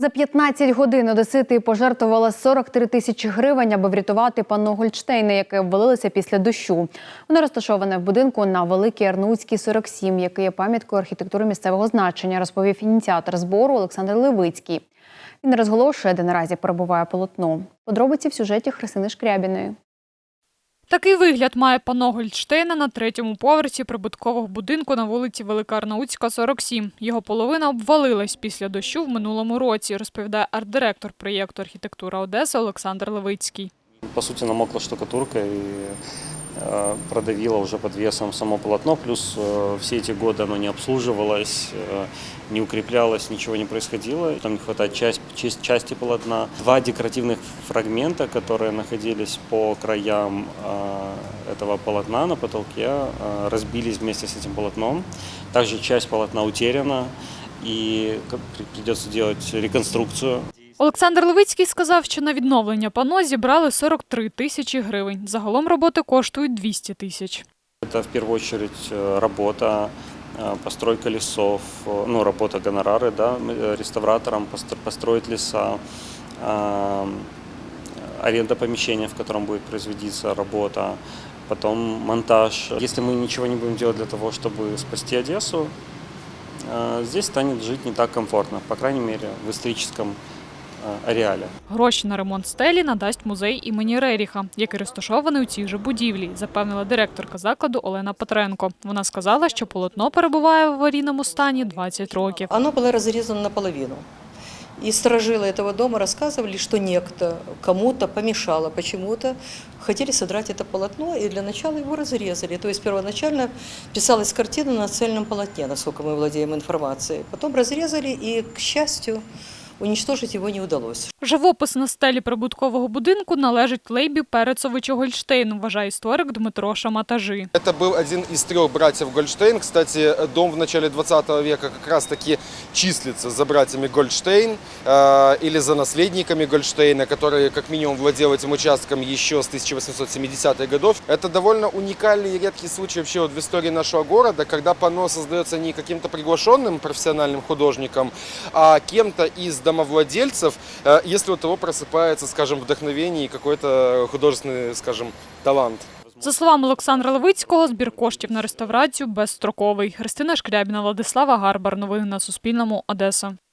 За 15 годин одесити пожертвували 43 тисячі гривень, аби врятувати панно Гольштейна, яке обвалилося після дощу. Воно розташоване в будинку на Великій Арнуцькій, 47, який є пам'яткою архітектури місцевого значення, розповів ініціатор збору Олександр Левицький. Він розголошує, де наразі перебуває полотно. Подробиці в сюжеті Христини Шкрябіної. Такий вигляд має пано Гольдштейна на третьому поверсі прибуткового будинку на вулиці Велика Арнаутська, 47. Його половина обвалилась після дощу в минулому році, розповідає арт-директор проєкту архітектура Одеси Олександр Левицький. По суті, намокла штукатурка и э, продавила уже под весом само полотно. Плюс э, все эти годы оно не обслуживалось, э, не укреплялось, ничего не происходило. Там не хватает часть, часть- части полотна. Два декоративных фрагмента, которые находились по краям э, этого полотна на потолке, э, разбились вместе с этим полотном. Также часть полотна утеряна, и как при- придется делать реконструкцию. Олександр Левицький сказав, що на відновлення панно зібрали 43 тисячі гривень. Загалом роботи коштують 200 тисяч. Это в первую очередь э, работа, э, постройка лесов, э, ну, работа гонорары, да, м, э, реставраторам постро- построить леса, а, аренда помещения, в котором будет производиться работа, потом монтаж. Если мы ничего не будем делать для того, чтобы спасти Одессу, э, здесь станет жить не так комфортно, по крайней мере, в историческом э, ареале. Гроші на ремонт стелі надасть музей імені Реріха, який розташований у цій же будівлі, запевнила директорка закладу Олена Петренко. Вона сказала, що полотно перебуває в аварійному стані 20 років. Оно было разрезано наполовину. И сторожилы этого дома рассказывали, что некто кому-то помешало почему-то, хотели содрать это полотно, и для начала его разрезали. То есть первоначально писалась картина на цельном полотне, насколько мы владеем информацией. Потом разрезали, и, к счастью, уничтожить его не удалось. Живопис на стелі прибуткового будинку належить Лейбі Перецовичу Гольштейну, вважає історик Дмитро Шаматажи. Это был один из трех братьев Гольштейн. Кстати, дом в начале 20 века как раз-таки числится за братьями Гольштейн э, или за наследниками Гольштейна, которые как минимум владел этим участком еще с 1870-х годов. Это довольно уникальный и редкий случай вообще вот в истории нашего города, когда панно создается не каким-то приглашенным профессиональным художником, а кем-то из домовладельцев, э, если у того просыпается, скажем, вдохновение и какой-то художественный, скажем, талант. За словами Олександра Левицького, збір коштів на реставрацію безстроковий. Христина Шкрябіна, Владислава Гарбар. Новини на Суспільному. Одеса.